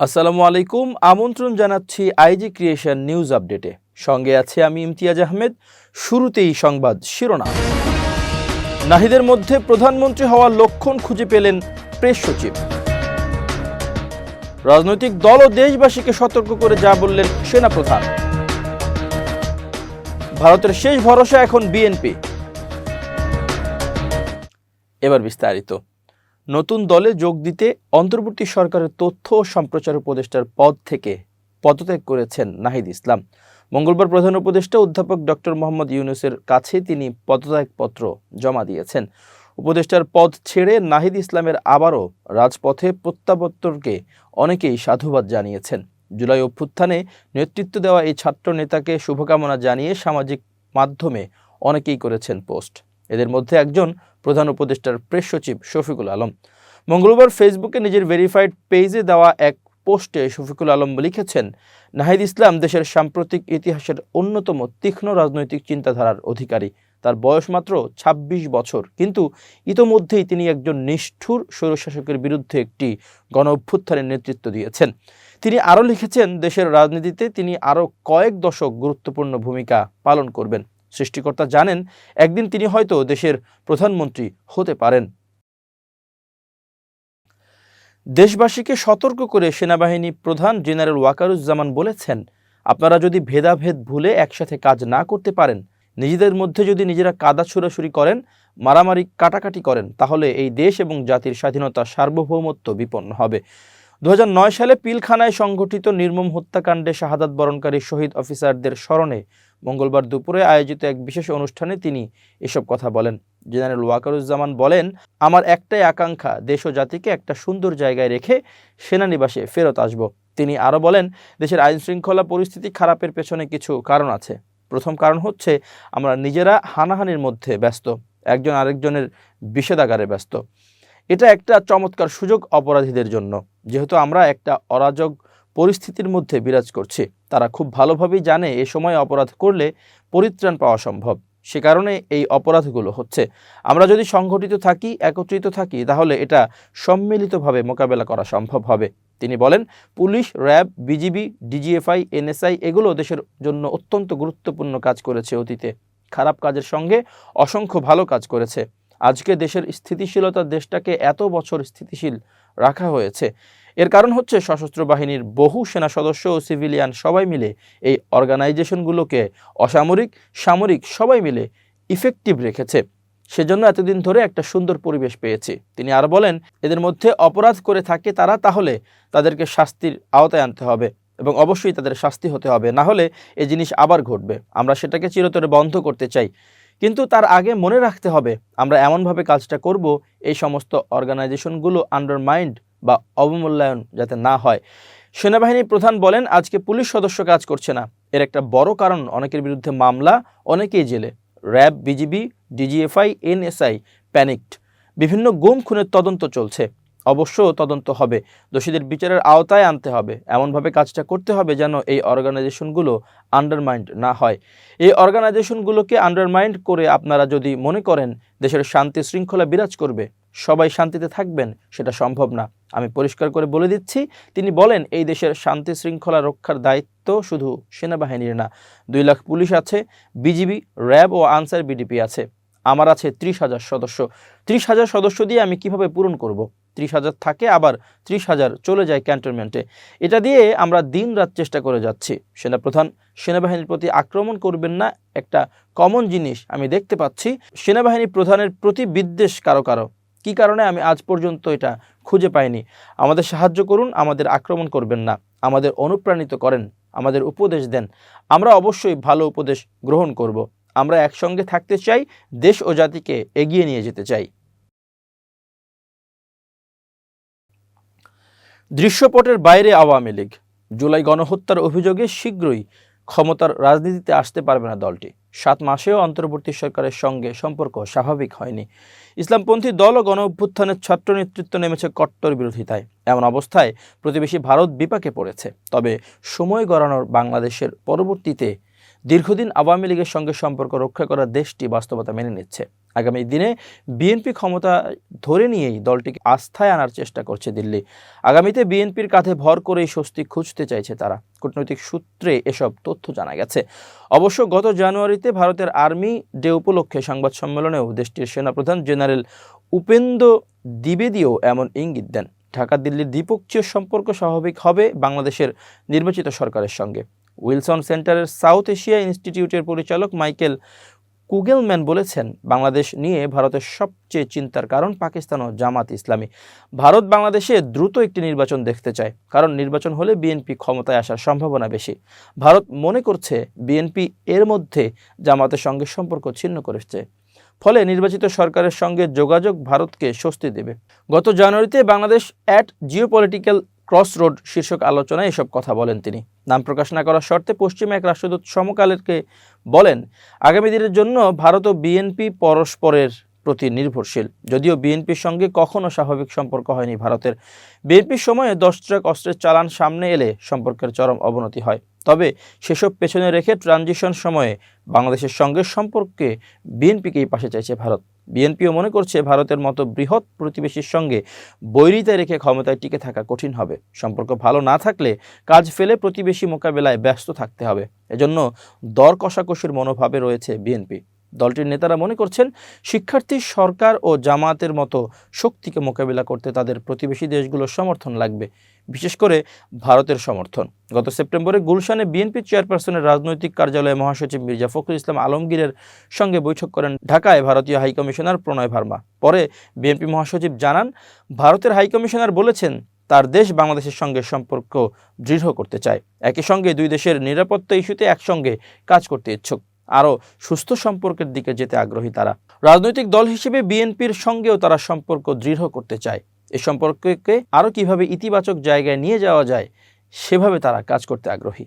আসসালামু আলাইকুম, আমন্ত্রণ জানাচ্ছি আইজি ক্রিয়েশন নিউজ আপডেটে। সঙ্গে আছে আমি ইমতিয়াজ আহমেদ, শুরুতেই সংবাদ শিরোনাম। নাহিদের মধ্যে প্রধানমন্ত্রী হওয়ার লক্ষণ খুঁজে পেলেন প্রেস সচিব। রাজনৈতিক দল ও দেশবাসীকে সতর্ক করে যা বললেন সেনাপ্রধান। ভারতের শেষ ভরসা এখন বিএনপি। এবার বিস্তারিত। নতুন দলে যোগ দিতে অন্তর্বর্তী সরকারের তথ্য ও সম্প্রচার উপদেষ্টার পদ থেকে পদত্যাগ করেছেন নাহিদ ইসলাম। মঙ্গলবার প্রধান উপদেষ্টা অধ্যাপক ডক্টর মোহাম্মদ ইউনুসের কাছে তিনি পদত্যাগপত্র জমা দিয়েছেন। উপদেষ্টার পদ ছেড়ে নাহিদ ইসলামের আবারও রাজপথে প্রত্যাবর্তনকে অনেকেই সাধুবাদ জানিয়েছেন। জুলাই অভ্যুত্থানে নেতৃত্ব দেওয়া এই ছাত্র নেতাকে শুভকামনা জানিয়ে সামাজিক মাধ্যমে অনেকেই করেছেন পোস্ট। এদের মধ্যে একজন প্রধান উপদেষ্টার প্রেস সচিব শফিকুল আলম। মঙ্গলবার ফেসবুকে নিজের ভেরিফাইড পেজে দেওয়া এক পোস্টে শফিকুল আলম লিখেছেন, নাহিদ ইসলাম দেশের সাম্প্রতিক ইতিহাসের অন্যতম তীক্ষ্ণ রাজনৈতিক চিন্তাধারার অধিকারী। তার বয়স মাত্র ২৬ বছর। কিন্তু ইতোমধ্যেই তিনি একজন নিষ্ঠুর স্বৈরশাসকের বিরুদ্ধে একটি গণ অভ্যুত্থানের নেতৃত্ব দিয়েছেন। তিনি আরও লিখেছেন, দেশের রাজনীতিতে তিনি আরও কয়েক দশক গুরুত্বপূর্ণ ভূমিকা পালন করবেন। সৃষ্টিকর্তা জানেন, একদিন তিনি হয়তো দেশের প্রধানমন্ত্রী হতে পারেন। দেশবাসীকে সতর্ক করে সেনাবাহিনী প্রধান জেনারেল ওয়াকারুজ্জামান বলেছেন, আপনারা যদি ভেদাভেদ ভুলে একসাথে কাজ না করতে পারেন, নিজেদের মধ্যে যদি নিজেরা কাদা ছুড়াছুরি করেন, মারামারি কাটাকাটি করেন, তাহলে এই দেশ এবং জাতির স্বাধীনতা সার্বভৌমত্ব বিপন্ন হবে। দু হাজার নয় সালে পিলখানায় সংঘটিত নির্মম হত্যাকাণ্ডে শাহাদাত বরণকারী শহীদ অফিসারদের স্মরণে মঙ্গলবার দুপুরে আয়োজিত এক বিশেষ অনুষ্ঠানে তিনি এসব কথা বলেন। জেনারেল ওয়াকারুজ্জামান বলেন, আমার একটাই আকাঙ্ক্ষা, দেশ ও জাতিকে একটা সুন্দর জায়গায় রেখে সেনানিবাসে ফেরত আসব। তিনি আরও বলেন, দেশের আইন শৃঙ্খলা পরিস্থিতি খারাপের পেছনে কিছু কারণ আছে। প্রথম কারণ হচ্ছে, আমরা নিজেরা হানাহানির মধ্যে ব্যস্ত, একজন আরেকজনের বিষেধাগারে ব্যস্ত। এটা একটা চমৎকার সুযোগ অপরাধীদের জন্য। যেহেতু আমরা একটা অরাজক পরিস্থিতির মধ্যে বিরাজ করছে। তারা খুব ভালোভাবেই জানে এ সময় অপরাধ করলে পরিত্রাণ পাওয়া সম্ভব। সে কারণে এই অপরাধগুলো হচ্ছে। আমরা যদি সংগঠিত থাকি, একত্রিত থাকি, তাহলে এটা সম্মিলিতভাবে মোকাবেলা করা সম্ভব হবে। তিনি বলেন, police, RAB, BGB, DGFI, NSI এগুলো দেশের জন্য অত্যন্ত গুরুত্বপূর্ণ কাজ করেছে অতীতে। খারাপ কাজের সঙ্গে অসংখ্য ভালো কাজ করেছে। আজকে দেশের স্থিতিশীলতা দেশটাকে এত বছর স্থিতিশীল রাখা হয়েছে। এর কারণ হচ্ছে সশস্ত্র বাহিনীর বহু সেনা সদস্য ও সিভিলিয়ান সবাই মিলে এই অর্গানাইজেশনগুলোকে অসামরিক, সামরিক সবাই মিলে ইফেক্টিভ রেখেছে। সেজন্য এতদিন ধরে একটা সুন্দর পরিবেশ পেয়েছি। তিনি আর বলেন, এদের মধ্যে অপরাধ করে থাকে তারা, তাহলে তাদেরকে শাস্তির আওতায় আনতে হবে এবং অবশ্যই তাদের শাস্তি হতে হবে। না হলে এই জিনিস আবার ঘটবে। আমরা সেটাকে চিরতরে বন্ধ করতে চাই। কিন্তু তার আগে মনে রাখতে হবে, আমরা এমনভাবে কাজটা করব, এই সমস্ত অর্গানাইজেশনগুলো আন্ডারমাইন্ড বা অবমূল্যায়ন যাতে না হয়। সেনাবাহিনীর প্রধান বলেন, আজকে পুলিশ সদস্য কাজ করছে না। এর একটা বড় কারণ, অনেকের বিরুদ্ধে মামলা, অনেকেই জেলে। RAB, BGB, DGFI, NSI, panicked. বিভিন্ন গুম, খুনের তদন্ত চলছে। অবশ্য তদন্ত হবে। দোষীদের বিচারের আওতায় আনতে হবে। এমনভাবে কাজটা করতে হবে যেন এই অর্গানাইজেশনগুলো আন্ডারমাইন্ড না হয়। এই অর্গানাইজেশনগুলোকে আন্ডারমাইন্ড করে আপনারা যদি মনে করেন, দেশের শান্তি শৃঙ্খলা বিরাজ করবে। সবাই শান্তিতে থাকবেন, সেটা সম্ভব না। আমি পরিষ্কার করে বলে দিচ্ছি, তিনি বলেন, এই দেশের শান্তি শৃঙ্খলা রক্ষার দায়িত্ব শুধু সেনাবাহিনীর না, দুই লাখ পুলিশ আছে, বিজিবি, র্যাব ও আনসার বিডিপি আছে। আমার আছে ত্রিশ হাজার সদস্য। ত্রিশ হাজার সদস্য দিয়ে আমি কীভাবে পূরণ করব। ত্রিশ হাজার থাকে, আবার ত্রিশ হাজার চলে যায় ক্যান্টনমেন্টে। এটা দিয়ে আমরা দিন রাত চেষ্টা করে যাচ্ছি। সেনাপ্রধান, সেনাবাহিনীর প্রতি আক্রমণ করবেন না, একটা কমন জিনিস আমি দেখতে পাচ্ছি, সেনাবাহিনী প্রধানের প্রতি বিদ্বেষ কারও কারও কি কারণে আমি আজ পর্যন্ত এটা খুঁজে পাইনি? আমাদের সাহায্য করুন, আমাদের আক্রমণ করবেন না। আমাদের অনুপ্রাণিত করেন, আমাদের উপদেশ দেন। আমরা অবশ্যই ভালো উপদেশ গ্রহণ করব। আমরা একসঙ্গে থাকতে চাই, দেশ ও জাতিকে এগিয়ে নিয়ে যেতে চাই। দৃশ্যপটের বাইরে আওয়ামী লীগ। জুলাই গণহত্যার অভিযোগে শীঘ্রই ক্ষমতার রাজনীতিতে আসতে পারবে না দলটি। সাত মাসেও অন্তর্বর্তী সরকারের সঙ্গে সম্পর্ক স্বাভাবিক হয়নি। ইসলামপন্থী দল ও গণ অভ্যুত্থানের ছাত্র নেতৃত্ব নেমেছে কট্টর বিরোধিতায়। এমন অবস্থায় প্রতিবেশী ভারত বিপাকে পড়েছে। তবে সময় গড়ানোর বাংলাদেশের পরবর্তীতে দীর্ঘদিন আওয়ামী লীগের সঙ্গে সম্পর্ক রক্ষা করা দেশটি বাস্তবতা মেনে নিচ্ছে। আগামী দিনে বিএনপি ক্ষমতা ধরে নিয়েই দলটিকে আস্থায় আনার চেষ্টা করছে দিল্লি। আগামীতে বিএনপির কাঁধে ভর করেই স্বস্তি খুঁজতে চাইছে তারা। কূটনৈতিক সূত্রে এসব তথ্য জানা গেছে। অবশ্য গত জানুয়ারিতে ভারতের আর্মি ডে উপলক্ষে সংবাদ সম্মেলনেও দেশটির সেনাপ্রধান জেনারেল উপেন্দ্র দ্বিবেদীও এমন ইঙ্গিত দেন। ঢাকা, দিল্লির দ্বিপক্ষীয় সম্পর্ক স্বাভাবিক হবে বাংলাদেশের নির্বাচিত সরকারের সঙ্গে। উইলসন সেন্টারের সাউথ এশিয়া ইনস্টিটিউটের পরিচালক মাইকেল কুগেলম্যান বলেছেন, বাংলাদেশ নিয়ে ভারতের সবচেয়ে চিন্তার কারণ পাকিস্তান ও জামাত ইসলামী। ভারত বাংলাদেশে দ্রুত একটি নির্বাচন দেখতে চায়, কারণ নির্বাচন হলে বিএনপি ক্ষমতায় আসার সম্ভাবনা বেশি। ভারত মনে করছে বিএনপি এর মধ্যে জামাতের সঙ্গে সম্পর্ক ছিন্ন করেছে। ফলে নির্বাচিত সরকারের সঙ্গে যোগাযোগ ভারতকে স্বস্তি দেবে। গত জানুয়ারিতে Bangladesh at geopolitical cross road শীর্ষক আলোচনায় এসব কথা বলেন তিনি। নাম প্রকাশ না করার শর্তে পশ্চিমে এক রাষ্ট্রদূত সমকালেরকে বলেন, আগামী দিনের জন্য ভারত ও বিএনপি পরস্পরের প্রতি নির্ভরশীল। যদিও বিএনপির সঙ্গে কখনো স্বাভাবিক সম্পর্ক হয়নি ভারতের। বিএনপির সময়ে দশ ট্রাক অস্ত্রের চালান সামনে এলে সম্পর্কের চরম অবনতি হয়। তবে সেসব পেছনে রেখে ট্রানজিশন সময়ে বাংলাদেশের সঙ্গে সম্পর্কে বিএনপিকেই পাশে চাইছে ভারত। বিএনপিও মনে করছে ভারতের মতো বৃহৎ প্রতিবেশীর সঙ্গে বৈরিতা রেখে ক্ষমতায় টিকে থাকা কঠিন হবে। সম্পর্ক ভালো না থাকলে কাজ ফেলে প্রতিবেশী মোকাবেলায় ব্যস্ত থাকতে হবে। এজন্য দর কষাকষির মনোভাবে রয়েছে বিএনপি। দলটির নেতারা মনে করছেন, শিক্ষার্থী, সরকার ও জামায়াতের মতো শক্তিকে মোকাবিলা করতে তাদের প্রতিবেশী দেশগুলোর সমর্থন লাগবে, বিশেষ করে ভারতের সমর্থন। গত সেপ্টেম্বরে গুলশানে বিএনপি চেয়ারপারসনের রাজনৈতিক কার্যালয়ে মহাসচিব মির্জা ফখরুল ইসলাম আলমগীরের সঙ্গে বৈঠক করেন ঢাকায় ভারতীয় হাইকমিশনার প্রণয় ভার্মা। পরে বিএনপি মহাসচিব জানান, ভারতের হাইকমিশনার বলেছেন, তার দেশ বাংলাদেশের সঙ্গে সম্পর্ক দৃঢ় করতে চায়। একই সঙ্গে দুই দেশের নিরাপত্তা ইস্যুতে একসঙ্গে কাজ করতে ইচ্ছুক। আরও সুস্থ সম্পর্কের দিকে যেতে আগ্রহী তারা। রাজনৈতিক দল হিসেবে বিএনপির সঙ্গেও তারা সম্পর্ক দৃঢ় করতে চায়। এ সম্পর্ককে আরও কীভাবে ইতিবাচক জায়গায় নিয়ে যাওয়া যায়, সেভাবে তারা কাজ করতে আগ্রহী।